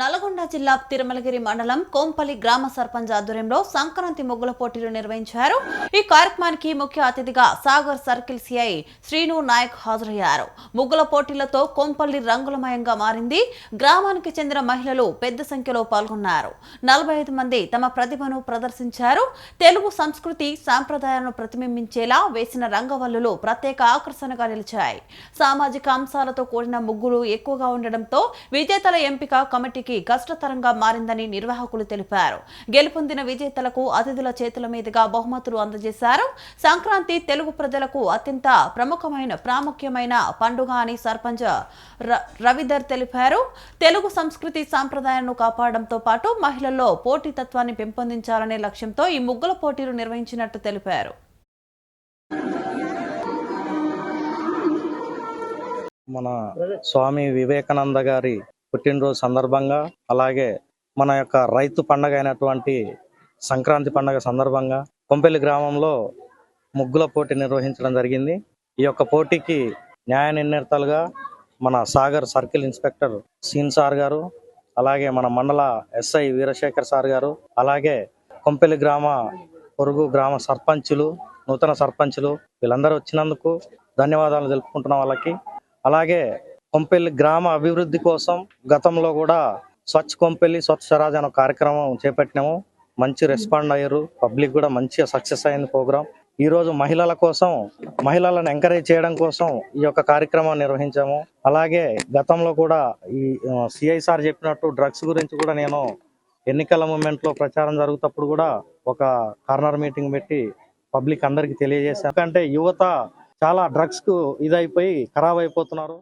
నల్గొండ జిల్లా తిరుమలగిరి మండలం కోంపల్లి గ్రామ సర్పంచ్ ఆధ్వర్యంలో సంక్రాంతి ముగ్గుల పోటీలు నిర్వహించారు. ఈ కార్యక్రమానికి ముఖ్య అతిథిగా సాగర్ సర్కిల్ సిఐ శ్రీను నాయక్ హాజరయ్యారు. ముగ్గుల పోటీలతో కోంపల్లి రంగులమయంగా మారింది. గ్రామానికి చెందిన మహిళలు పెద్ద సంఖ్యలో పాల్గొన్నారు. నలభై ఐదు మంది తమ ప్రతిభను ప్రదర్శించారు. తెలుగు సంస్కృతి సాంప్రదాయాలను ప్రతిబింబించేలా వేసిన రంగవల్లులు ప్రత్యేక ఆకర్షణగా నిలిచాయి. సామాజిక అంశాలతో కూడిన ముగ్గులు ఎక్కువగా ఉండడంతో విజేతల ఎంపిక కమిటీ కమిటీకి కష్టతరంగా మారిందని నిర్వాహకులు తెలిపారు. గెలుపొందిన విజేతలకు అతిథుల చేతుల మీదుగా బహుమతులు అందజేశారు. సంక్రాంతి తెలుగు ప్రజలకు అత్యంత ప్రముఖమైన ప్రాముఖ్యమైన పండుగ అని సర్పంచ్ ర- రవిధర్ తెలిపారు. తెలుగు సంస్కృతి సాంప్రదాయాలను కాపాడడంతో పాటు మహిళల్లో పోటీతత్వాన్ని పెంపొందించాలనే లక్ష్యంతో ఈ ముగ్గుల పోటీలు నిర్వహించినట్టు తెలిపారు. మన స్వామి వివేకానంద గారి పుట్టినరోజు సందర్భంగా అలాగే మన యొక్క రైతు పండగ అయినటువంటి సంక్రాంతి పండగ సందర్భంగా కొంపెల్లి గ్రామంలో ముగ్గుల పోటీ నిర్వహించడం జరిగింది. ఈ యొక్క పోటీకి న్యాయ నిర్ణేతలుగా మన సాగర్ సర్కిల్ ఇన్స్పెక్టర్ సీన్ సార్ గారు అలాగే మన మండల ఎస్ఐ వీరశేఖర్ సార్ గారు అలాగే కొంపెల్లి గ్రామ పొరుగు గ్రామ సర్పంచులు నూతన సర్పంచులు వీళ్ళందరూ వచ్చినందుకు ధన్యవాదాలు తెలుపుకుంటున్న వాళ్ళకి. అలాగే కొంపెల్లి గ్రామ అభివృద్ధి కోసం గతంలో కూడా స్వచ్ఛ కొంపెల్లి స్వచ్ఛ స్వరాజ్ అనే కార్యక్రమం చేపట్టినాము. మంచి రెస్పాండ్ అయ్యారు. పబ్లిక్ కూడా మంచిగా సక్సెస్ అయింది ప్రోగ్రామ్ ఈ రోజు మహిళల కోసం మహిళలను ఎంకరేజ్ చేయడం కోసం ఈ యొక్క కార్యక్రమం నిర్వహించాము. అలాగే గతంలో కూడా ఈ సిఐ సార్ చెప్పినట్టు డ్రగ్స్ గురించి కూడా నేను ఎన్నికల మూమెంట్లో ప్రచారం జరుగుతప్పుడు కూడా ఒక కార్నర్ మీటింగ్ పెట్టి పబ్లిక్ అందరికీ తెలియజేశాను. ఎందుకంటే యువత చాలా డ్రగ్స్కు ఇదైపోయి ఖరాబ్ అయిపోతున్నారు.